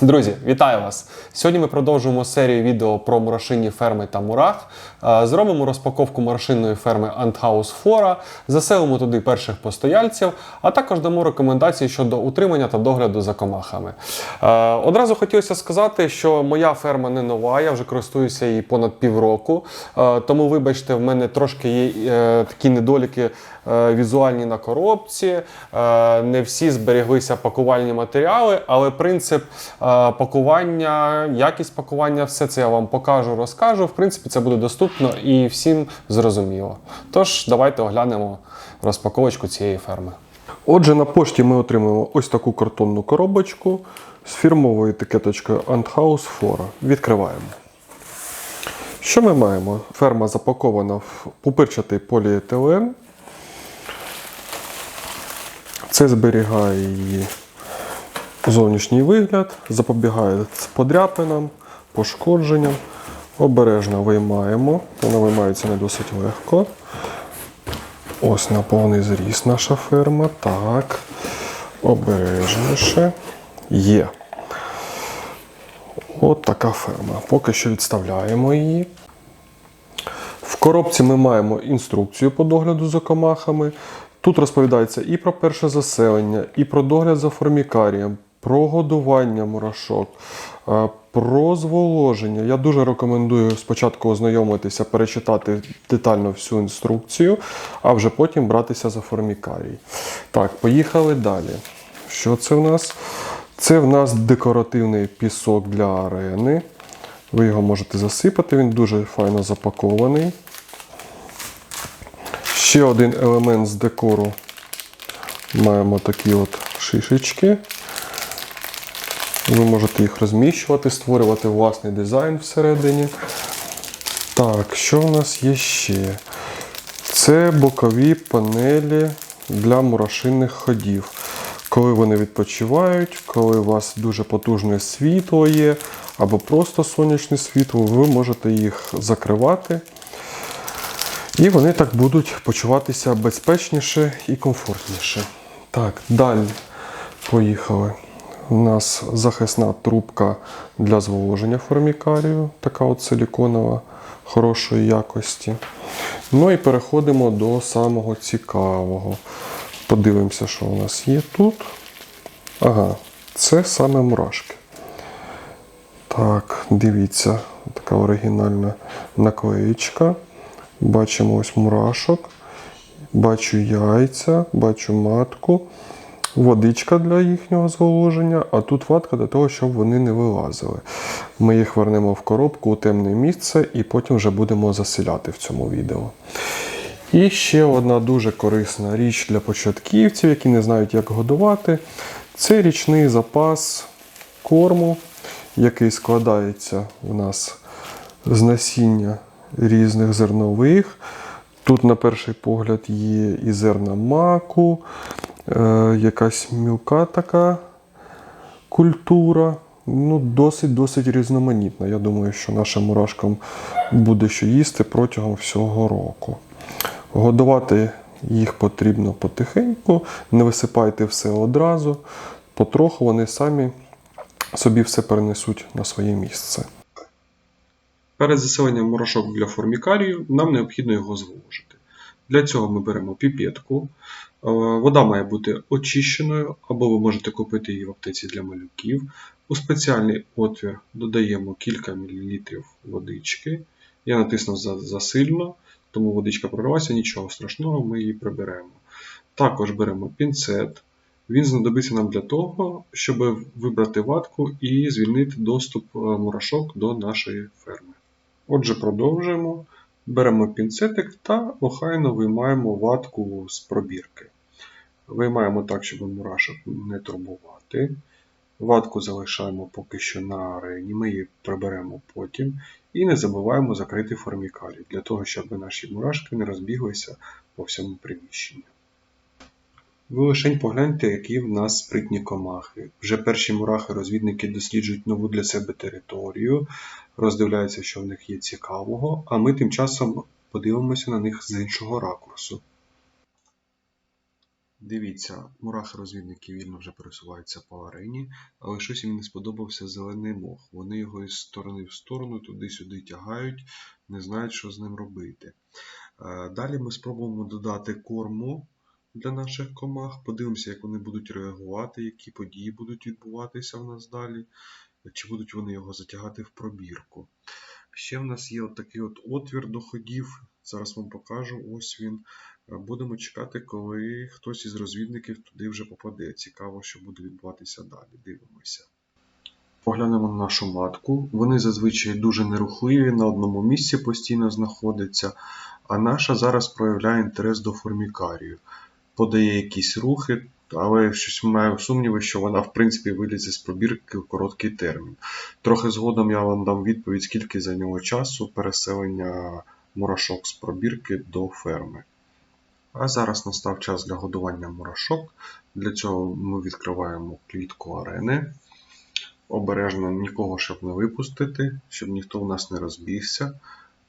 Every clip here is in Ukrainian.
Друзі, вітаю вас! Сьогодні ми продовжуємо серію відео про мурашинні ферми та мурах. Е, Зробимо розпаковку мурашинної ферми Антхаус Флора, заселимо туди перших постояльців, а також дамо рекомендації щодо утримання та догляду за комахами. Е, Одразу хотілося сказати, що моя ферма не нова, я вже користуюся її понад півроку. Е, Тому, вибачте, в мене трошки є такі недоліки візуальні на коробці. Не всі зберіглися пакувальні матеріали, але принцип пакування, якість пакування, все це я вам покажу, розкажу. В принципі, це буде доступно і всім зрозуміло. Тож, давайте оглянемо розпаковочку цієї ферми. Отже, на пошті ми отримуємо ось таку картонну коробочку з фірмовою етикеточкою Anthouse Flora. Відкриваємо. Що ми маємо? Ферма запакована в пупирчатий поліетилен. Це зберігає її зовнішній вигляд, запобігає подряпинам, пошкодженням. Обережно виймаємо. Вона виймається не досить легко. Ось на повний зріст наша ферма. Так. Обережніше. Є. От така ферма. Поки що відставляємо її. В коробці ми маємо інструкцію по догляду за комахами. Тут розповідається і про перше заселення, і про догляд за формікарієм, про годування мурашок, е, про зволоження. Я дуже рекомендую спочатку ознайомитися, перечитати детально всю інструкцію, а вже потім братися за формікарій. Так, поїхали далі. Що це в нас? Це в нас декоративний пісок для арени. Ви його можете засипати, він дуже файно запакований. Ще один елемент з декору. Маємо такі от шишечки. Ви можете їх розміщувати, створювати власний дизайн всередині. Так, що в нас є ще? Це бокові панелі для мурашинних ходів. Коли вони відпочивають, коли у вас дуже потужне світло є, або просто сонячне світло, ви можете їх закривати. І вони так будуть почуватися безпечніше і комфортніше. Так, далі поїхали. У нас захисна трубка для зволоження формікарію, така от силіконова, хорошої якості. Ну і переходимо до самого цікавого. Подивимося, що у нас є тут. Ага, це саме мурашки. Так, дивіться, така оригінальна наклеєчка. Бачимо ось мурашок, бачу яйця, бачу матку, водичка для їхнього зволоження, а тут ватка для того, щоб вони не вилазили. Ми їх вернемо в коробку у темне місце і потім вже будемо заселяти в цьому відео. І ще одна дуже корисна річ для початківців, які не знають, як годувати. Це річний запас корму, який складається у нас з насіння різних зернових. Тут, на перший погляд, є і зерна маку, якась мілка така культура. Ну, досить-досить різноманітна. Я думаю, що нашим мурашкам буде що їсти протягом всього року. Годувати їх потрібно потихеньку, не висипайте все одразу. Потроху вони самі собі все перенесуть на своє місце. Перед заселенням мурашок для формікарію нам необхідно його зволожити. Для цього ми беремо піпетку. Е, Вода має бути очищеною, або ви можете купити її в аптеці для малюків. У спеціальний отвір додаємо кілька мілілітрів водички. Я натиснув засильно, тому водичка прорвалася, нічого страшного, ми її приберемо. Також беремо пінцет. Він знадобиться нам для того, щоб вибрати ватку і звільнити доступ е, мурашок до нашої ферми. Отже, продовжуємо. Беремо пінцетик та охайно виймаємо ватку з пробірки. Виймаємо так, щоб мурашок не турбувати. Ватку залишаємо поки що на арені, ми її приберемо потім. І не забуваємо закрити формікалі, для того, щоб наші мурашки не розбіглися по всьому приміщенню. Ви лишень погляньте, які в нас спритні комахи. Вже перші мурахи-розвідники досліджують нову для себе територію, роздивляються, що в них є цікавого, а ми тим часом подивимося на них з іншого ракурсу. Дивіться, мурахи-розвідники вільно вже пересуваються по арені, але щось їм не сподобався зелений мох. Вони його із сторони в сторону, туди-сюди тягають, не знають, що з ним робити. Е, Далі ми спробуємо додати корму для наших комах, подивимося, як вони будуть реагувати, які події будуть відбуватися в нас далі, чи будуть вони його затягати в пробірку. Ще в нас є от такий от отвір до ходів. Зараз вам покажу. Ось він. Будемо чекати, коли хтось із розвідників туди вже попаде. Цікаво, що буде відбуватися далі. Дивимося. Поглянемо на нашу матку. Вони зазвичай дуже нерухливі, на одному місці постійно знаходяться, а наша зараз проявляє інтерес до формікарію. Подає якісь рухи, але щось маю сумніви, що вона в принципі вилізе з пробірки в короткий термін. Трохи згодом я вам дам відповідь, скільки за нього часу переселення мурашок з пробірки до ферми. А зараз настав час для годування мурашок. Для цього ми відкриваємо клітку арени. Обережно нікого, щоб не випустити, щоб ніхто у нас не розбігся.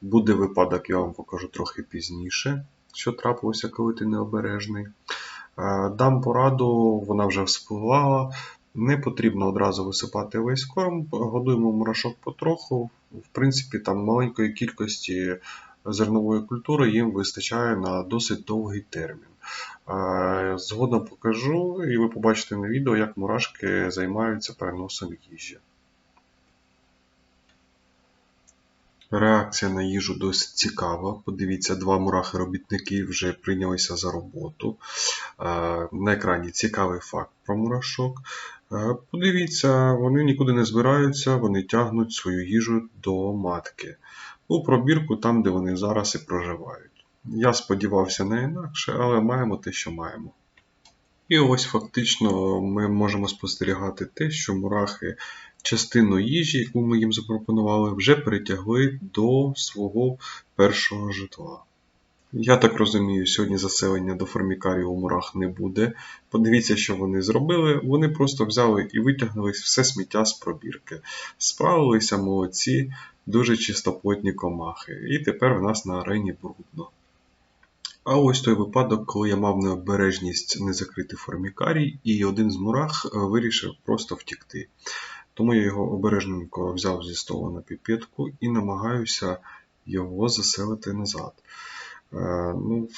Буде випадок, я вам покажу трохи пізніше, що трапилося, коли ти необережний. Е, Дам пораду, вона вже вспливала. Не потрібно одразу висипати весь корм, годуємо мурашок потроху. В принципі, там маленької кількості зернової культури їм вистачає на досить довгий термін. Е, Згодом покажу, і ви побачите на відео, як мурашки займаються переносом їжі. Реакція на їжу досить цікава. Подивіться, два мурахи-робітники вже прийнялися за роботу. Е, На екрані цікавий факт про мурашок. Е, Подивіться, вони нікуди не збираються, вони тягнуть свою їжу до матки. У пробірку там, де вони зараз і проживають. Я сподівався на інакше, але маємо те, що маємо. І ось фактично ми можемо спостерігати те, що мурахи частину їжі, яку ми їм запропонували, вже перетягли до свого першого житла. Я так розумію, сьогодні заселення до формікарію у мурах не буде. Подивіться, що вони зробили. Вони просто взяли і витягнули все сміття з пробірки. Справилися молодці, дуже чистоплотні комахи. І тепер в нас на арені брудно. А ось той випадок, коли я мав необережність не закрити формікарій, і один з мурах е, вирішив просто втікти. Тому я його обережненько взяв зі столу на піпетку і намагаюся його заселити назад. Е, ну,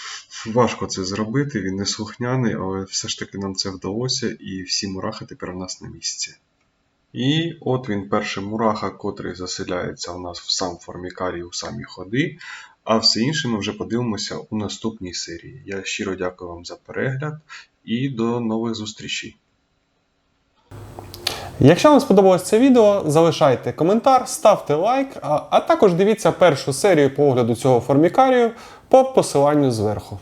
важко це зробити, він не слухняний, але все ж таки нам це вдалося, і всі мурахи тепер у нас на місці. І от він перший мураха, котрий заселяється у нас в сам формікарій у самі ходи. А все інше ми вже подивимося у наступній серії. Я щиро дякую вам за перегляд і до нових зустрічей. Якщо вам сподобалось це відео, залишайте коментар, ставте лайк, а, а також дивіться першу серію по огляду цього формікарію по посиланню зверху.